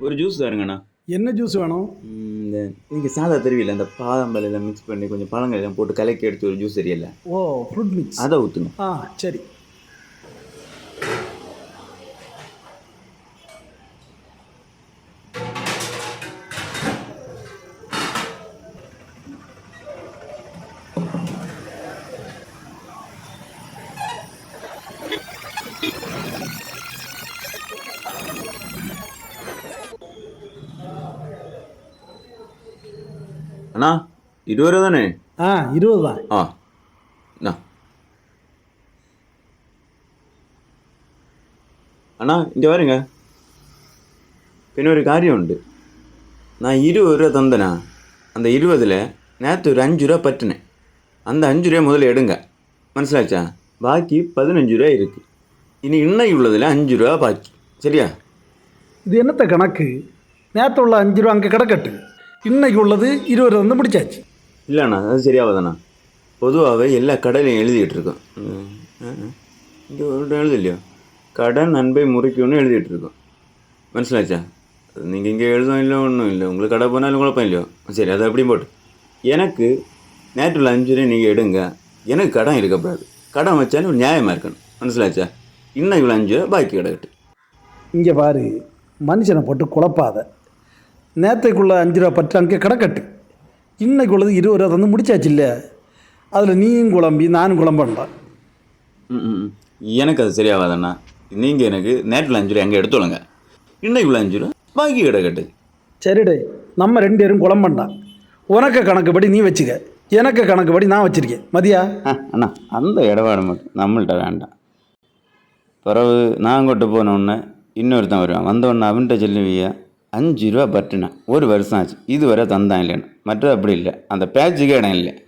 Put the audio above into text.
ஒரு ஜூஸ் தாருங்கண்ணா என்ன ஜூஸ் வேணும்? இந்த நீங்கள் சாதா தெரியல இந்த பாதாம்பல் எல்லாம் மிக்ஸ் பண்ணி கொஞ்சம் பழங்கள் எல்லாம் போட்டு கலக்கி எடுத்து ஒரு ஜூஸ் தெரியல ஓ ஃப்ரூட் மிக்ஸ் அதை ஊற்றுங்க ஆ சரி. அண்ணா இருபது ரூபா தானே? ஆ இருபது தான். ஆ அண்ணா அண்ணா இங்கே பின்ன ஒரு காரியம் உண்டு. நான் இருபது ரூபா தந்தேனா? அந்த இருபதில் நேற்று ஒரு அஞ்சு ரூபா பற்றினேன் அந்த அஞ்சு ரூபா முதல்ல எடுங்க. மனசிலாச்சா? பாக்கி பதினஞ்சு ரூபா இருக்குது இனி இன்னைக்கு உள்ளதில் அஞ்சு ரூபா பாக்கி. சரியா? இது என்னத்த கணக்கு? நேற்று உள்ள அஞ்சு ரூபா அங்கே கிடக்கட்டு. இன்னைக்கு உள்ளது இருபது வந்து முடிச்சாச்சு. இல்லைண்ணா அது சரியாவதாண்ணா பொதுவாகவே எல்லா கடையிலையும் எழுதிட்டு இருக்கோம். இங்கே ஒரு எழுதலையோ? கடன் அன்பை முறிக்கும்னு எழுதிட்டு இருக்கோம். மனசிலாச்சா? நீங்கள் இங்கே எழுதும் இல்லை ஒன்றும் இல்லை. உங்களுக்கு கடை போனாலும் குழப்பம் இல்லையோ? சரி அதை அப்படியும் போட்டு. எனக்கு நேற்றுல அஞ்சு ரூபா நீங்கள் எடுங்க. எனக்கு கடன் இருக்கக்கூடாது. கடன் வச்சாலும் ஒரு நியாயமாக இருக்கணும். மனசிலாச்சா? இன்னும் இவ்வளோ அஞ்சு ரூபா பாக்கி கிடக்கட்டு இங்கே பாரு மனுஷனை போட்டு குழப்பாத. நேற்றைக்குள்ள அஞ்சு ரூபா பற்று அங்கே கிடக்கட்டு. இன்னைக்கு உள்ளது இருபது ரூபா தந்து முடிச்சாச்சு இல்லை அதில் நீயும் குழம்பி நானும் குழம்பண்டா ம், ம், ம். எனக்கு அது சரியாகாதண்ணா. நீங்கள் எனக்கு நேற்றில் அஞ்சு ரூபா எங்கே எடுத்துடுங்க இன்னைக்கு இவ்வளோ அஞ்சு ரூபா பாக்கி கிடக்கட்டு. சரிடே நம்ம ரெண்டு பேரும் குழம்பண்டா உனக்கு கணக்குப்படி நீ வச்சுக்க. எனக்கு கணக்குப்படி நான் வச்சிருக்கேன். மதியா? ஆ, அண்ணா அந்த இடபாடு மட்டும் நம்மள்ட்ட வேண்டாம். பிறகு நான் கொண்டு போன உடனே இன்னொருத்தன் வருவான். வந்த உடனே அவன்கிட்ட சொல்லுவியா? அஞ்சு ரூபா பட்டுனேன். ஒரு வருஷம் ஆச்சு. இதுவரை தந்தான் இல்லைன்னு. மற்றது அப்படி இல்லை. அந்த பேச்சுக்கே இடம் இல்லை.